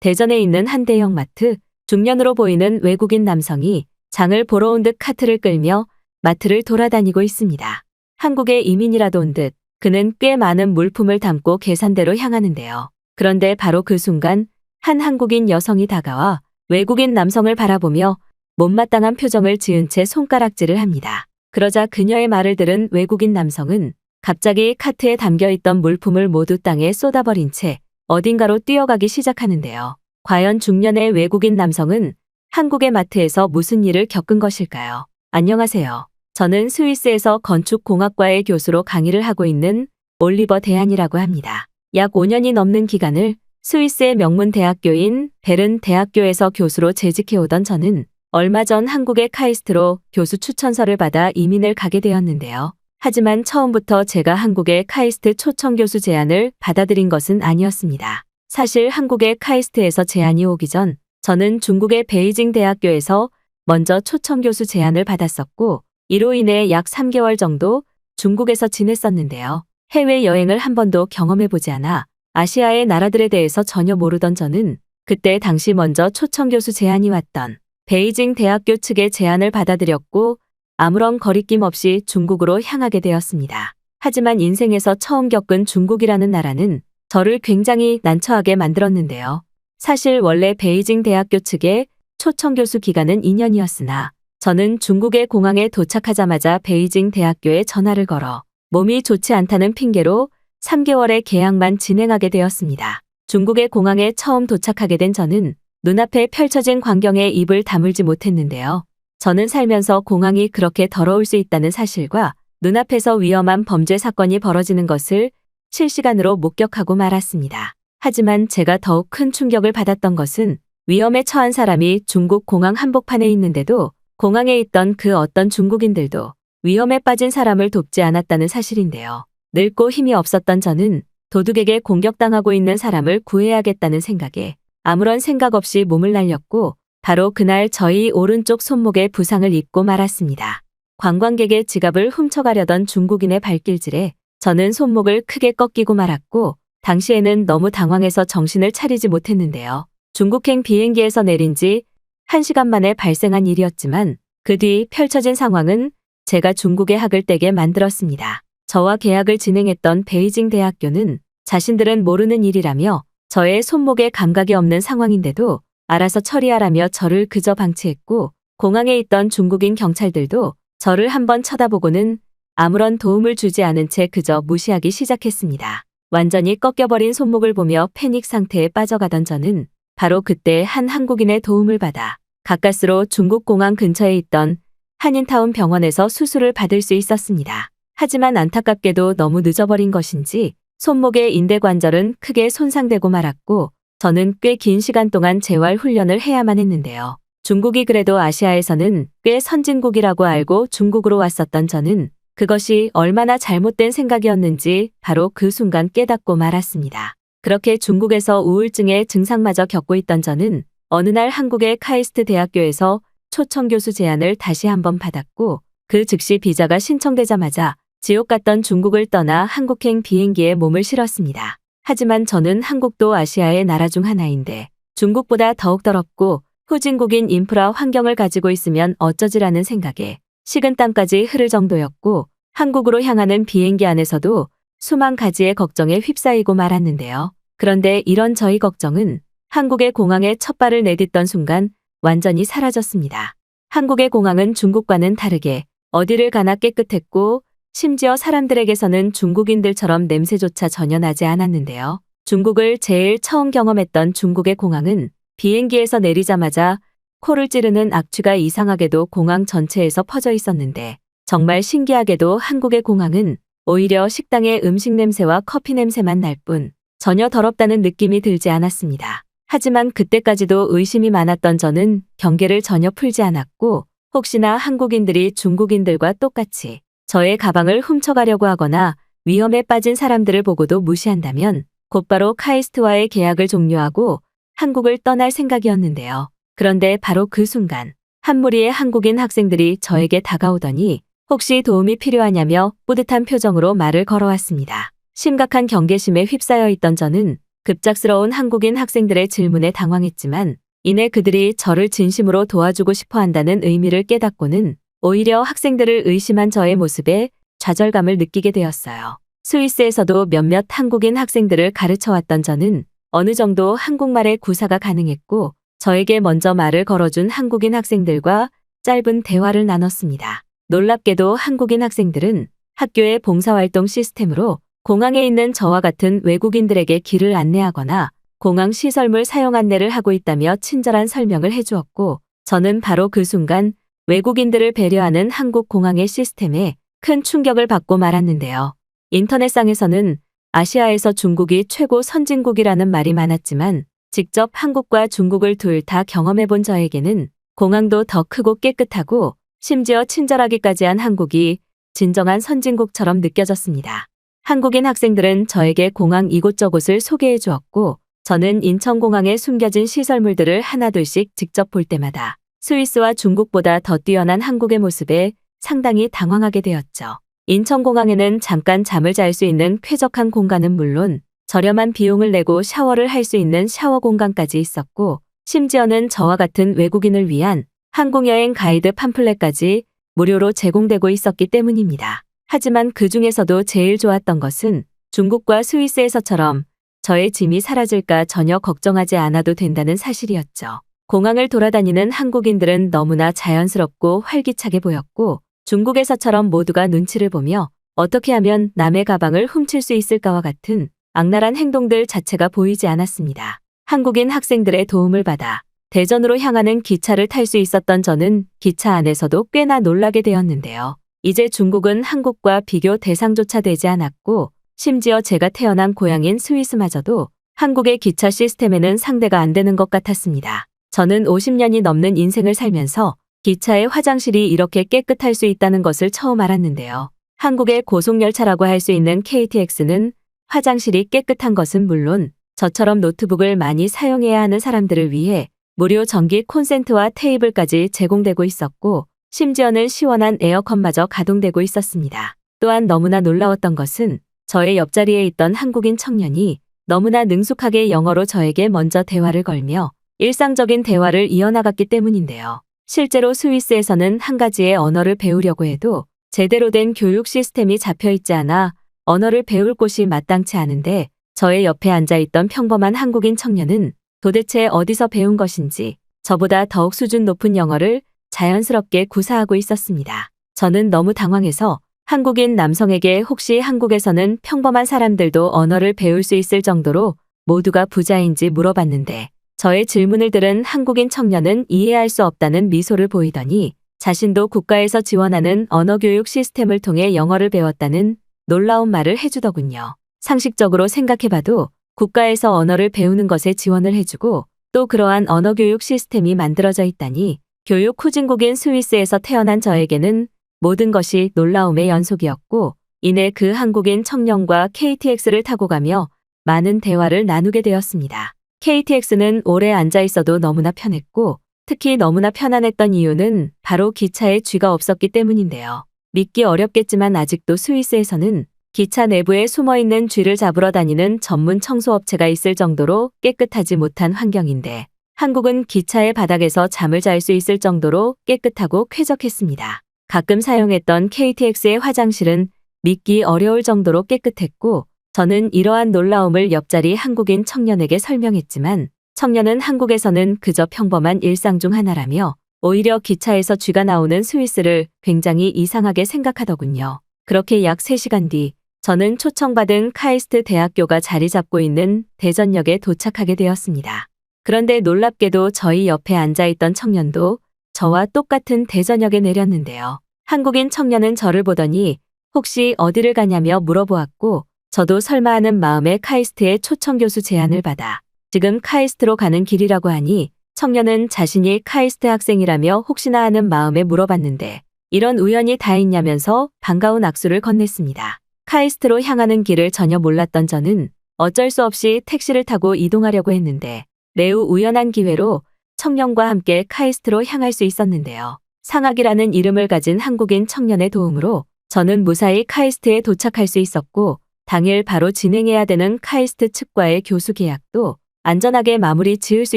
대전에 있는 한 대형 마트, 중년으로 보이는 외국인 남성이 장을 보러 온 듯 카트를 끌며 마트를 돌아다니고 있습니다. 한국에 이민이라도 온 듯 그는 꽤 많은 물품을 담고 계산대로 향하는데요. 그런데 바로 그 순간 한 한국인 여성이 다가와 외국인 남성을 바라보며 못마땅한 표정을 지은 채 손가락질을 합니다. 그러자 그녀의 말을 들은 외국인 남성은 갑자기 카트에 담겨 있던 물품을 모두 땅에 쏟아버린 채 어딘가로 뛰어가기 시작하는데요. 과연 중년의 외국인 남성은 한국의 마트에서 무슨 일을 겪은 것일까요? 안녕하세요. 저는 스위스에서 건축공학과의 교수로 강의를 하고 있는 올리버 대안이라고 합니다. 약 5년이 넘는 기간을 스위스의 명문 대학교인 베른 대학교에서 교수로 재직해오던 저는 얼마 전 한국의 카이스트로 교수 추천서를 받아 이민을 가게 되었는데요. 하지만 처음부터 제가 한국의 카이스트 초청 교수 제안을 받아들인 것은 아니었습니다. 사실 한국의 카이스트에서 제안이 오기 전 저는 중국의 베이징 대학교에서 먼저 초청 교수 제안을 받았었고 이로 인해 약 3개월 정도 중국에서 지냈었는데요. 해외 여행을 한 번도 경험해 보지 않아 아시아의 나라들에 대해서 전혀 모르던 저는 그때 당시 먼저 초청 교수 제안이 왔던 베이징 대학교 측의 제안을 받아들였고 아무런 거리낌 없이 중국으로 향하게 되었습니다. 하지만 인생에서 처음 겪은 중국이라는 나라는 저를 굉장히 난처하게 만들었는데요. 사실 원래 베이징 대학교 측의 초청 교수 기간은 2년이었으나 저는 중국의 공항에 도착하자마자 베이징 대학교에 전화를 걸어 몸이 좋지 않다는 핑계로 3개월의 계약만 진행하게 되었습니다. 중국의 공항에 처음 도착하게 된 저는 눈앞에 펼쳐진 광경에 입을 다물지 못했는데요. 저는 살면서 공항이 그렇게 더러울 수 있다는 사실과 눈앞에서 위험한 범죄 사건이 벌어지는 것을 실시간으로 목격하고 말았습니다. 하지만 제가 더욱 큰 충격을 받았던 것은 위험에 처한 사람이 중국 공항 한복판에 있는데도 공항에 있던 그 어떤 중국인들도 위험에 빠진 사람을 돕지 않았다는 사실인데요. 늙고 힘이 없었던 저는 도둑에게 공격당하고 있는 사람을 구해야겠다는 생각에 아무런 생각 없이 몸을 날렸고 바로 그날 저희 오른쪽 손목에 부상을 입고 말았습니다. 관광객의 지갑을 훔쳐가려던 중국인의 발길질에 저는 손목을 크게 꺾이고 말았고 당시에는 너무 당황해서 정신을 차리지 못했는데요. 중국행 비행기에서 내린 지 1시간 만에 발생한 일이었지만 그 뒤 펼쳐진 상황은 제가 중국의 학을 떼게 만들었습니다. 저와 계약을 진행했던 베이징 대학교는 자신들은 모르는 일이라며 저의 손목에 감각이 없는 상황인데도 알아서 처리하라며 저를 그저 방치했고 공항에 있던 중국인 경찰들도 저를 한번 쳐다보고는 아무런 도움을 주지 않은 채 그저 무시하기 시작했습니다. 완전히 꺾여버린 손목을 보며 패닉 상태에 빠져가던 저는 바로 그때 한 한국인의 도움을 받아 가까스로 중국 공항 근처에 있던 한인타운 병원에서 수술을 받을 수 있었습니다. 하지만 안타깝게도 너무 늦어버린 것인지 손목의 인대관절은 크게 손상되고 말았고 저는 꽤 긴 시간 동안 재활 훈련을 해야만 했는데요. 중국이 그래도 아시아에서는 꽤 선진국이라고 알고 중국으로 왔었던 저는 그것이 얼마나 잘못된 생각이었는지 바로 그 순간 깨닫고 말았습니다. 그렇게 중국에서 우울증의 증상마저 겪고 있던 저는 어느 날 한국의 카이스트 대학교에서 초청 교수 제안을 다시 한번 받았고 그 즉시 비자가 신청되자마자 지옥 같던 중국을 떠나 한국행 비행기에 몸을 실었습니다. 하지만 저는 한국도 아시아의 나라 중 하나인데 중국보다 더욱 더럽고 후진국인 인프라 환경을 가지고 있으면 어쩌지라는 생각에 식은땀까지 흐를 정도였고 한국으로 향하는 비행기 안에서도 수만 가지의 걱정에 휩싸이고 말았는데요. 그런데 이런 저희 걱정은 한국의 공항에 첫 발을 내딛던 순간 완전히 사라졌습니다. 한국의 공항은 중국과는 다르게 어디를 가나 깨끗했고 심지어 사람들에게서는 중국인들처럼 냄새조차 전혀 나지 않았는데요. 중국을 제일 처음 경험했던 중국의 공항은 비행기에서 내리자마자 코를 찌르는 악취가 이상하게도 공항 전체에서 퍼져 있었는데 정말 신기하게도 한국의 공항은 오히려 식당의 음식 냄새와 커피 냄새만 날 뿐 전혀 더럽다는 느낌이 들지 않았습니다. 하지만 그때까지도 의심이 많았던 저는 경계를 전혀 풀지 않았고 혹시나 한국인들이 중국인들과 똑같이 저의 가방을 훔쳐가려고 하거나 위험에 빠진 사람들을 보고도 무시한다면 곧바로 카이스트와의 계약을 종료하고 한국을 떠날 생각이었는데요. 그런데 바로 그 순간 한 무리의 한국인 학생들이 저에게 다가오더니 혹시 도움이 필요하냐며 뿌듯한 표정으로 말을 걸어왔습니다. 심각한 경계심에 휩싸여 있던 저는 급작스러운 한국인 학생들의 질문에 당황했지만 이내 그들이 저를 진심으로 도와주고 싶어 한다는 의미를 깨닫고는 오히려 학생들을 의심한 저의 모습에 좌절감을 느끼게 되었어요. 스위스에서도 몇몇 한국인 학생들을 가르쳐 왔던 저는 어느 정도 한국말의 구사가 가능했고 저에게 먼저 말을 걸어준 한국인 학생들과 짧은 대화를 나눴습니다. 놀랍게도 한국인 학생들은 학교의 봉사활동 시스템으로 공항에 있는 저와 같은 외국인들에게 길을 안내하거나 공항 시설물 사용 안내를 하고 있다며 친절한 설명을 해주었고 저는 바로 그 순간 외국인들을 배려하는 한국 공항의 시스템에 큰 충격을 받고 말았는데요. 인터넷상에서는 아시아에서 중국이 최고 선진국이라는 말이 많았지만 직접 한국과 중국을 둘 다 경험해 본 저에게는 공항도 더 크고 깨끗하고 심지어 친절하기까지 한 한국이 진정한 선진국처럼 느껴졌습니다. 한국인 학생들은 저에게 공항 이곳저곳을 소개해 주었고 저는 인천공항에 숨겨진 시설물들을 하나둘씩 직접 볼 때마다 스위스와 중국보다 더 뛰어난 한국의 모습에 상당히 당황하게 되었죠. 인천공항에는 잠깐 잠을 잘 수 있는 쾌적한 공간은 물론 저렴한 비용을 내고 샤워를 할 수 있는 샤워 공간까지 있었고 심지어는 저와 같은 외국인을 위한 항공여행 가이드 팜플렛까지 무료로 제공되고 있었기 때문입니다. 하지만 그 중에서도 제일 좋았던 것은 중국과 스위스에서처럼 저의 짐이 사라질까 전혀 걱정하지 않아도 된다는 사실이었죠. 공항을 돌아다니는 한국인들은 너무나 자연스럽고 활기차게 보였고 중국에서처럼 모두가 눈치를 보며 어떻게 하면 남의 가방을 훔칠 수 있을까와 같은 악랄한 행동들 자체가 보이지 않았습니다. 한국인 학생들의 도움을 받아 대전으로 향하는 기차를 탈 수 있었던 저는 기차 안에서도 꽤나 놀라게 되었는데요. 이제 중국은 한국과 비교 대상조차 되지 않았고 심지어 제가 태어난 고향인 스위스마저도 한국의 기차 시스템에는 상대가 안 되는 것 같았습니다. 저는 50년이 넘는 인생을 살면서 기차의 화장실이 이렇게 깨끗할 수 있다는 것을 처음 알았는데요. 한국의 고속열차라고 할 수 있는 KTX는 화장실이 깨끗한 것은 물론 저처럼 노트북을 많이 사용해야 하는 사람들을 위해 무료 전기 콘센트와 테이블까지 제공되고 있었고 심지어는 시원한 에어컨마저 가동되고 있었습니다. 또한 너무나 놀라웠던 것은 저의 옆자리에 있던 한국인 청년이 너무나 능숙하게 영어로 저에게 먼저 대화를 걸며 일상적인 대화를 이어나갔기 때문인데요. 실제로 스위스에서는 한 가지의 언어를 배우려고 해도 제대로 된 교육 시스템이 잡혀 있지 않아 언어를 배울 곳이 마땅치 않은데 저의 옆에 앉아있던 평범한 한국인 청년은 도대체 어디서 배운 것인지 저보다 더욱 수준 높은 영어를 자연스럽게 구사하고 있었습니다. 저는 너무 당황해서 한국인 남성에게 혹시 한국에서는 평범한 사람들도 언어를 배울 수 있을 정도로 모두가 부자인지 물어봤는데 저의 질문을 들은 한국인 청년은 이해할 수 없다는 미소를 보이더니 자신도 국가에서 지원하는 언어교육 시스템을 통해 영어를 배웠다는 놀라운 말을 해주더군요. 상식적으로 생각해봐도 국가에서 언어를 배우는 것에 지원을 해주고 또 그러한 언어교육 시스템이 만들어져 있다니 교육 후진국인 스위스에서 태어난 저에게는 모든 것이 놀라움의 연속이었고 이내 그 한국인 청년과 KTX를 타고 가며 많은 대화를 나누게 되었습니다. KTX는 오래 앉아 있어도 너무나 편했고 특히 너무나 편안했던 이유는 바로 기차에 쥐가 없었기 때문인데요. 믿기 어렵겠지만 아직도 스위스에서는 기차 내부에 숨어 있는 쥐를 잡으러 다니는 전문 청소업체가 있을 정도로 깨끗하지 못한 환경인데 한국은 기차의 바닥에서 잠을 잘 수 있을 정도로 깨끗하고 쾌적했습니다. 가끔 사용했던 KTX의 화장실은 믿기 어려울 정도로 깨끗했고 저는 이러한 놀라움을 옆자리 한국인 청년에게 설명했지만 청년은 한국에서는 그저 평범한 일상 중 하나라며 오히려 기차에서 쥐가 나오는 스위스를 굉장히 이상하게 생각하더군요. 그렇게 약 3시간 뒤 저는 초청받은 카이스트 대학교가 자리 잡고 있는 대전역에 도착하게 되었습니다. 그런데 놀랍게도 저희 옆에 앉아있던 청년도 저와 똑같은 대전역에 내렸는데요. 한국인 청년은 저를 보더니 혹시 어디를 가냐며 물어보았고 저도 설마 하는 마음에 카이스트의 초청 교수 제안을 받아 지금 카이스트로 가는 길이라고 하니 청년은 자신이 카이스트 학생이라며 혹시나 하는 마음에 물어봤는데 이런 우연이 다 있냐면서 반가운 악수를 건넸습니다. 카이스트로 향하는 길을 전혀 몰랐던 저는 어쩔 수 없이 택시를 타고 이동하려고 했는데 매우 우연한 기회로 청년과 함께 카이스트로 향할 수 있었는데요. 상학이라는 이름을 가진 한국인 청년의 도움으로 저는 무사히 카이스트에 도착할 수 있었고 당일 바로 진행해야 되는 카이스트 측과의 교수 계약도 안전하게 마무리 지을 수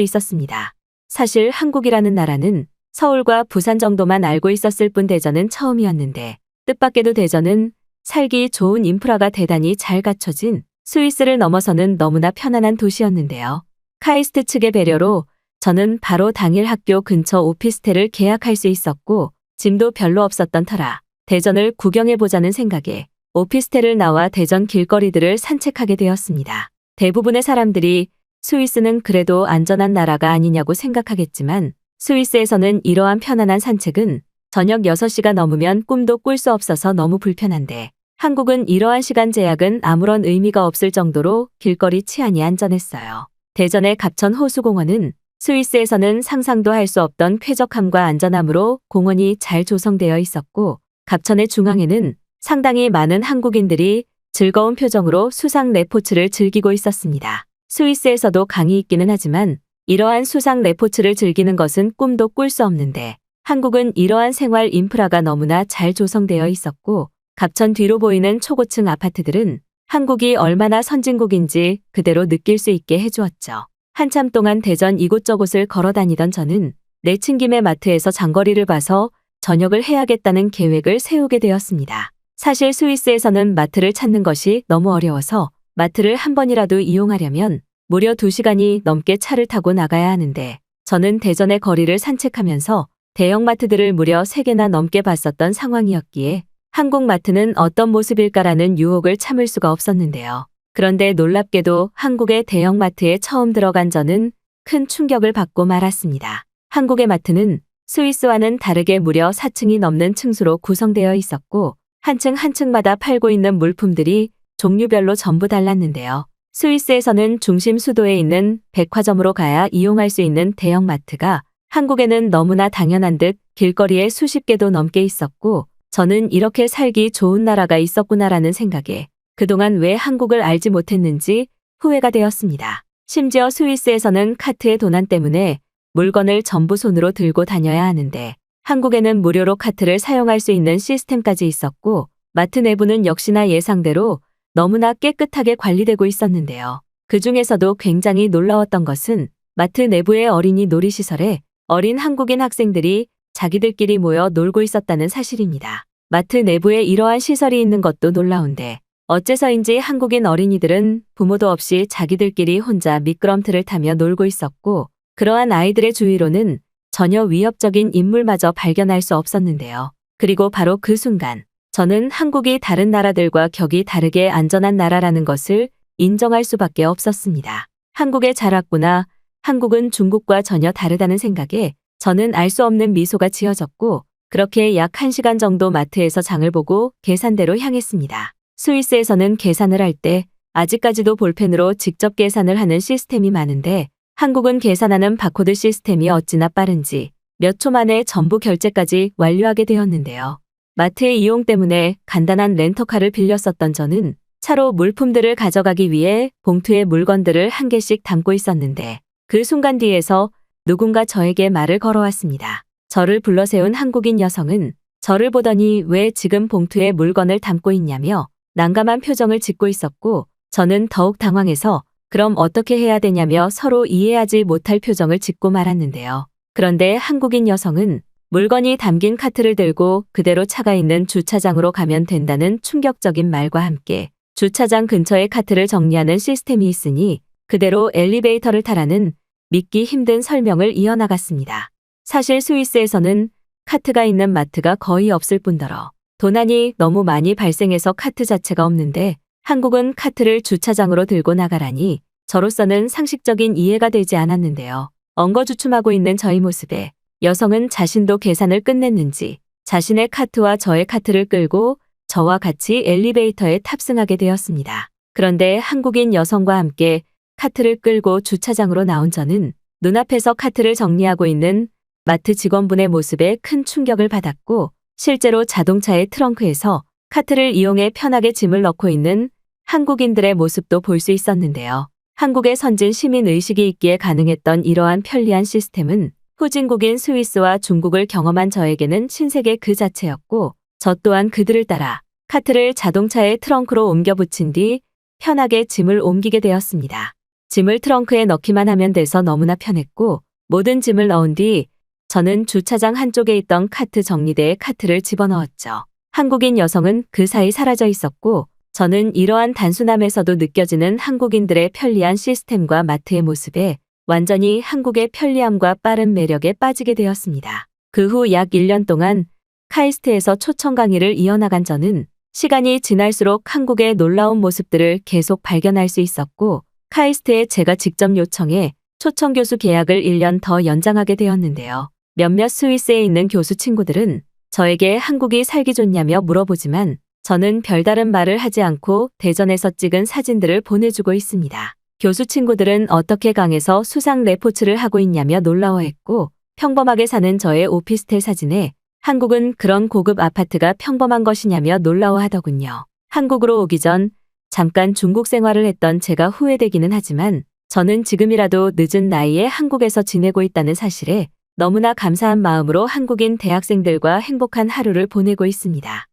있었습니다. 사실 한국이라는 나라는 서울과 부산 정도만 알고 있었을 뿐 대전은 처음이었는데 뜻밖에도 대전은 살기 좋은 인프라가 대단히 잘 갖춰진 스위스를 넘어서는 너무나 편안한 도시였는데요. 카이스트 측의 배려로 저는 바로 당일 학교 근처 오피스텔을 계약할 수 있었고 짐도 별로 없었던 터라 대전을 구경해보자는 생각에 오피스텔을 나와 대전 길거리들을 산책하게 되었습니다. 대부분의 사람들이 스위스는 그래도 안전한 나라가 아니냐고 생각하겠지만 스위스에서는 이러한 편안한 산책은 저녁 6시가 넘으면 꿈도 꿀 수 없어서 너무 불편한데 한국은 이러한 시간 제약은 아무런 의미가 없을 정도로 길거리 치안이 안전했어요. 대전의 갑천 호수공원은 스위스에서는 상상도 할 수 없던 쾌적함과 안전함으로 공원이 잘 조성되어 있었고 갑천의 중앙에는 상당히 많은 한국인들이 즐거운 표정으로 수상 레포츠를 즐기고 있었습니다. 스위스에서도 강이 있기는 하지만 이러한 수상 레포츠를 즐기는 것은 꿈도 꿀 수 없는데 한국은 이러한 생활 인프라가 너무나 잘 조성되어 있었고 갑천 뒤로 보이는 초고층 아파트들은 한국이 얼마나 선진국인지 그대로 느낄 수 있게 해주었죠. 한참 동안 대전 이곳저곳을 걸어 다니던 저는 내친 김에 마트에서 장거리를 봐서 저녁을 해야겠다는 계획을 세우게 되었습니다. 사실 스위스에서는 마트를 찾는 것이 너무 어려워서 마트를 한 번이라도 이용하려면 무려 2시간이 넘게 차를 타고 나가야 하는데 저는 대전의 거리를 산책하면서 대형마트들을 무려 3개나 넘게 봤었던 상황이었기에 한국 마트는 어떤 모습일까라는 유혹을 참을 수가 없었는데요. 그런데 놀랍게도 한국의 대형마트에 처음 들어간 저는 큰 충격을 받고 말았습니다. 한국의 마트는 스위스와는 다르게 무려 4층이 넘는 층수로 구성되어 있었고 한층 한 층마다 팔고 있는 물품들이 종류별로 전부 달랐는데요. 스위스에서는 중심 수도에 있는 백화점으로 가야 이용할 수 있는 대형마트가 한국에는 너무나 당연한 듯 길거리에 수십 개도 넘게 있었고 저는 이렇게 살기 좋은 나라가 있었구나라는 생각에 그동안 왜 한국을 알지 못했는지 후회가 되었습니다. 심지어 스위스에서는 카트의 도난 때문에 물건을 전부 손으로 들고 다녀야 하는데 한국에는 무료로 카트를 사용할 수 있는 시스템까지 있었고 마트 내부는 역시나 예상대로 너무나 깨끗하게 관리되고 있었는데요. 그 중에서도 굉장히 놀라웠던 것은 마트 내부의 어린이 놀이시설에 어린 한국인 학생들이 자기들끼리 모여 놀고 있었다는 사실입니다. 마트 내부에 이러한 시설이 있는 것도 놀라운데 어째서인지 한국인 어린이들은 부모도 없이 자기들끼리 혼자 미끄럼틀을 타며 놀고 있었고 그러한 아이들의 주위로는 전혀 위협적인 인물마저 발견할 수 없었는데요. 그리고 바로 그 순간 저는 한국이 다른 나라들과 격이 다르게 안전한 나라라는 것을 인정할 수밖에 없었습니다. 한국에 자랐구나. 한국은 중국과 전혀 다르다는 생각에 저는 알 수 없는 미소가 지어졌고 그렇게 약 1시간 정도 마트에서 장을 보고 계산대로 향했습니다. 스위스에서는 계산을 할 때 아직까지도 볼펜으로 직접 계산을 하는 시스템이 많은데 한국은 계산하는 바코드 시스템이 어찌나 빠른지 몇 초 만에 전부 결제까지 완료하게 되었는데요. 마트의 이용 때문에 간단한 렌터카를 빌렸었던 저는 차로 물품들을 가져가기 위해 봉투에 물건들을 한 개씩 담고 있었는데 그 순간 뒤에서 누군가 저에게 말을 걸어왔습니다. 저를 불러세운 한국인 여성은 저를 보더니 왜 지금 봉투에 물건을 담고 있냐며 난감한 표정을 짓고 있었고 저는 더욱 당황해서 그럼 어떻게 해야 되냐며 서로 이해하지 못할 표정을 짓고 말았는데요. 그런데 한국인 여성은 물건이 담긴 카트를 들고 그대로 차가 있는 주차장으로 가면 된다는 충격적인 말과 함께 주차장 근처에 카트를 정리하는 시스템이 있으니 그대로 엘리베이터를 타라는 믿기 힘든 설명을 이어나갔습니다. 사실 스위스에서는 카트가 있는 마트가 거의 없을 뿐더러 도난이 너무 많이 발생해서 카트 자체가 없는데 한국은 카트를 주차장으로 들고 나가라니 저로서는 상식적인 이해가 되지 않았는데요. 엉거주춤하고 있는 저희 모습에 여성은 자신도 계산을 끝냈는지 자신의 카트와 저의 카트를 끌고 저와 같이 엘리베이터에 탑승하게 되었습니다. 그런데 한국인 여성과 함께 카트를 끌고 주차장으로 나온 저는 눈앞에서 카트를 정리하고 있는 마트 직원분의 모습에 큰 충격을 받았고 실제로 자동차의 트렁크에서 카트를 이용해 편하게 짐을 넣고 있는 한국인들의 모습도 볼 수 있었는데요. 한국의 선진 시민 의식이 있기에 가능했던 이러한 편리한 시스템은 후진국인 스위스와 중국을 경험한 저에게는 신세계 그 자체였고 저 또한 그들을 따라 카트를 자동차의 트렁크로 옮겨 붙인 뒤 편하게 짐을 옮기게 되었습니다. 짐을 트렁크에 넣기만 하면 돼서 너무나 편했고 모든 짐을 넣은 뒤 저는 주차장 한쪽에 있던 카트 정리대에 카트를 집어넣었죠. 한국인 여성은 그 사이 사라져 있었고 저는 이러한 단순함에서도 느껴지는 한국인들의 편리한 시스템과 마트의 모습에 완전히 한국의 편리함과 빠른 매력에 빠지게 되었습니다. 그 후 약 1년 동안 카이스트에서 초청 강의를 이어나간 저는 시간이 지날수록 한국의 놀라운 모습들을 계속 발견할 수 있었고 카이스트에 제가 직접 요청해 초청 교수 계약을 1년 더 연장하게 되었는데요. 몇몇 스위스에 있는 교수 친구들은 저에게 한국이 살기 좋냐며 물어보지만 저는 별다른 말을 하지 않고 대전에서 찍은 사진들을 보내주고 있습니다. 교수 친구들은 어떻게 강에서 수상 레포츠를 하고 있냐며 놀라워했고 평범하게 사는 저의 오피스텔 사진에 한국은 그런 고급 아파트가 평범한 것이냐며 놀라워하더군요. 한국으로 오기 전 잠깐 중국 생활을 했던 제가 후회되기는 하지만 저는 지금이라도 늦은 나이에 한국에서 지내고 있다는 사실에 너무나 감사한 마음으로 한국인 대학생들과 행복한 하루를 보내고 있습니다.